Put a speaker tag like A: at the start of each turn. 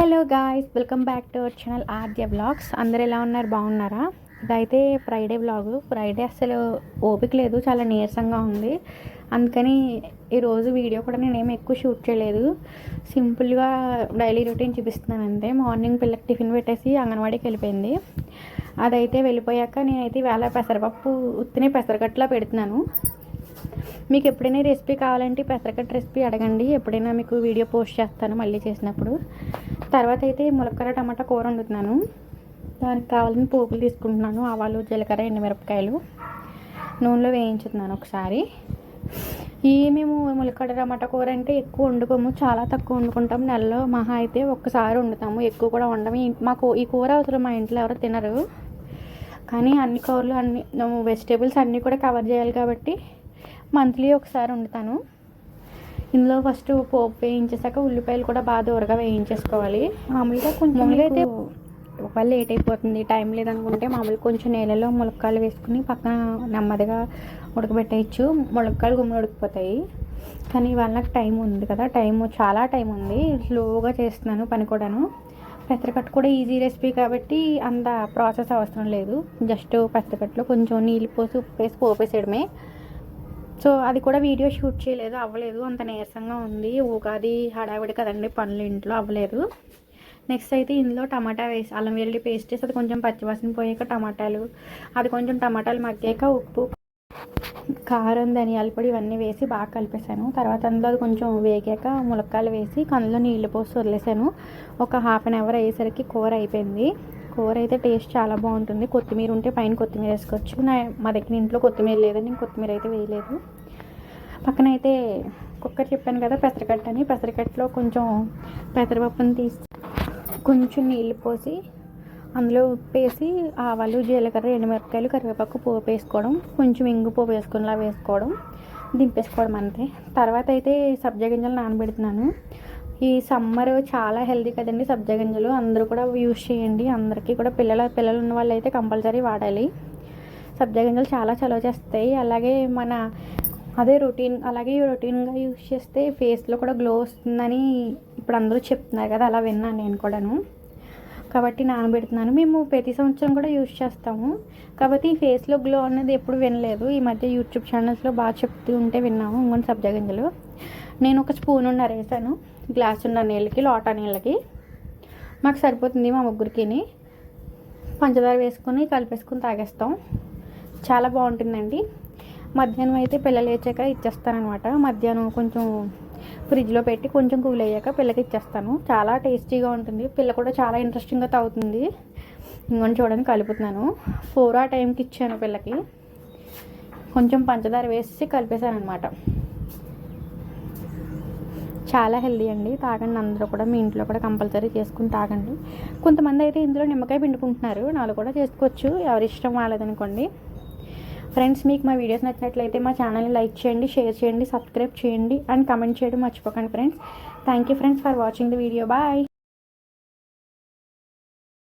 A: Hello guys welcome back to our channel RJ vlogs అందరు ఎలా ఉన్నారు? బాగున్నారా? ఇదైతే ఫ్రైడే బ్లాగ్ ఫ్రైడే అసలు ఓపిక లేదు చాలా నీరసంగా ఉంది. అందుకని ఈరోజు వీడియో కూడా నేను ఏమి ఎక్కువ షూట్ చేయలేదు. సింపుల్గా డైలీ రొటీన్ చూపిస్తున్నాను అంతే. మార్నింగ్ పిల్లకి టిఫిన్ పెట్టేసి అంగన్వాడీకి వెళ్ళిపోయింది. అదైతే వెళ్ళిపోయాక నేనైతే వేళ పెసరపప్పు ఉత్తినే పెసరగట్లా పెడుతున్నాను. మీకు ఎప్పుడైనా రెసిపీ కావాలంటే పెసరకట్ట రెసిపీ అడగండి. ఎప్పుడైనా మీకు వీడియో పోస్ట్ చేస్తాను మళ్ళీ చేసినప్పుడు. తర్వాత అయితే ములక్కర టమాటా కూర వండుతున్నాను. దానికి కావాలని పోపులు తీసుకుంటున్నాను. ఆవాలు జీలకర్ర ఎండుమిరపకాయలు నూనెలో వేయించుతున్నాను ఒకసారి. ఈ మేము ములక్కడ టమాటా కూర అంటే ఎక్కువ వండుకోము. చాలా తక్కువ వండుకుంటాం. నెలలో మహా అయితే ఒక్కసారి వండుతాము. ఎక్కువ కూడా వండము. మాకు ఈ కూర అవసరం మా ఇంట్లో ఎవరు తినరు. కానీ అన్ని కూరలు అన్ని వెజిటేబుల్స్ అన్నీ కూడా కవర్ చేయాలి కాబట్టి మంత్లీ ఒకసారి వండుతాను. ఇందులో ఫస్ట్ పోపు వేయించేసాక ఉల్లిపాయలు కూడా బాగా దూరగా వేయించేసుకోవాలి. మామూలుగా కొంచెం మామూలుగా అయితే ఒకవేళ లేట్ అయిపోతుంది టైం లేదనుకుంటే మామూలుగా కొంచెం నీళ్ళలో ములక్కాయలు వేసుకుని పక్కన నెమ్మదిగా ఉడకబెట్టేయచ్చు. ములక్కాయలు గుమ్మ ఉడికిపోతాయి. కానీ ఇవాళ నాకు టైం ఉంది కదా టైం చాలా టైం ఉంది. స్లోగా చేస్తున్నాను పని కూడాను. పెసరకట్టు కూడా ఈజీ రెసిపీ కాబట్టి అంత ప్రాసెస్ అవసరం లేదు. జస్ట్ పెసరకట్టులో కొంచెం నీళ్ళు పోసి ఉప్పు వేసి పోపేసేయడమే. సో అది కూడా వీడియో షూట్ చేయలేదు అవ్వలేదు. అంత నీరసంగా ఉంది. ఉగాది హడావిడి కదండి పనులు ఇంట్లో అవ్వలేదు. నెక్స్ట్ అయితే ఇందులో టమాటా వేసి అల్లం వెల్లుల్లి పేస్ట్ వేసి అది కొంచెం పచ్చివాసన పోయాక టమాటాలు అది కొంచెం టమాటాలు మగ్గాక ఉప్పు కారం ధనియాల పొడి ఇవన్నీ వేసి బాగా కలిపేశాను. తర్వాత అందులో అది కొంచెం వేగాక ములక్కాయలు వేసి కందులో నీళ్ళు పోసి వదిలేసాను ఒక హాఫ్ అన్ అవర్ అయ్యేసరికి కూర అయిపోయింది. కూర అయితే టేస్ట్ చాలా బాగుంటుంది. కొత్తిమీర ఉంటే పైన కొత్తిమీర వేసుకోవచ్చు. నా మా దగ్గర ఇంట్లో కొత్తిమీర లేదని నేను కొత్తిమీర అయితే వేయలేదు. పక్కన అయితే కుక్కర్ చెప్పాను కదా పెసరకట్ట అని. పెసరకట్టలో కొంచెం పెసరపప్పుని తీసి కొంచెం నీళ్ళు పోసి అందులో ఉప్పు వేసి ఆవాలు జీలకర్ర ఎండుమిరపకాయలు కరివేపాకు పోపు వేసుకోవడం కొంచెం ఇంగు పోపు వేసుకునేలా వేసుకోవడం దింపేసుకోవడం అంతే. తర్వాత అయితే సబ్జా గింజలు నానబెడుతున్నాను. ఈ సమ్మర్ చాలా హెల్తీ కదండి సబ్జా గింజలు. అందరూ కూడా యూజ్ చేయండి. అందరికీ కూడా పిల్లల పిల్లలు ఉన్న వాళ్ళు అయితే కంపల్సరీ వాడాలి. సబ్జా గింజలు చాలా చలవ చేస్తాయి. అలాగే మన అదే రొటీన్ అలాగే రొటీన్గా యూజ్ చేస్తే ఫేస్లో కూడా గ్లో వస్తుందని ఇప్పుడు అందరూ చెప్తున్నారు కదా అలా విన్నాను నేను కూడాను. కాబట్టి నానబెడుతున్నాను. మేము ప్రతి సంవత్సరం కూడా యూజ్ చేస్తాము. కాబట్టి ఈ ఫేస్లో గ్లో అనేది ఎప్పుడు వినలేదు. ఈ మధ్య యూట్యూబ్ ఛానల్స్లో బాగా చెప్తూ ఉంటే విన్నాము ఇంకొని సబ్జా గింజలు. నేను ఒక స్పూన్ ఉన్నర వేసాను గ్లాస్ ఉన్న నీళ్ళకి లోటా నీళ్ళకి. మాకు సరిపోతుంది మా ముగ్గురికి పంచదార వేసుకొని కలిపేసుకొని తాగేస్తాం. చాలా బాగుంటుందండి. మధ్యాహ్నం అయితే పిల్లలు లేచాక ఇచ్చేస్తానమాట మధ్యాహ్నం కొంచెం ఫ్రిడ్జ్లో పెట్టి కొంచెం కూల్ అయ్యాక పిల్లకి ఇచ్చేస్తాను. చాలా టేస్టీగా ఉంటుంది. పిల్ల కూడా చాలా ఇంట్రెస్టింగ్గా తాగుతుంది. ఇంకొని చూడని కలుపుతున్నాను. ఫోర్ ఆ టైంకి ఇచ్చాను పిల్లకి. కొంచెం పంచదార వేసి కలిపేశాను అనమాట చాలా హెల్దీ అండి. తాగండి. అందరూ కూడా మీ ఇంట్లో కూడా కంపల్సరీ చేసుకుని తాగండి. కొంతమంది అయితే ఇందులో నిమ్మకాయ పిండుకుంటున్నారు. నాలో కూడా చేసుకోవచ్చు. ఎవరి ఇష్టం వాళ్ళదనుకోండి. ఫ్రెండ్స్ మీకు మా వీడియోస్ నచ్చినట్లయితే మా ఛానల్ని లైక్ చేయండి షేర్ చేయండి సబ్స్క్రైబ్ చేయండి అండ్ కమెంట్ చేయడం మర్చిపోకండి friends. Thank you friends for watching the video. Bye.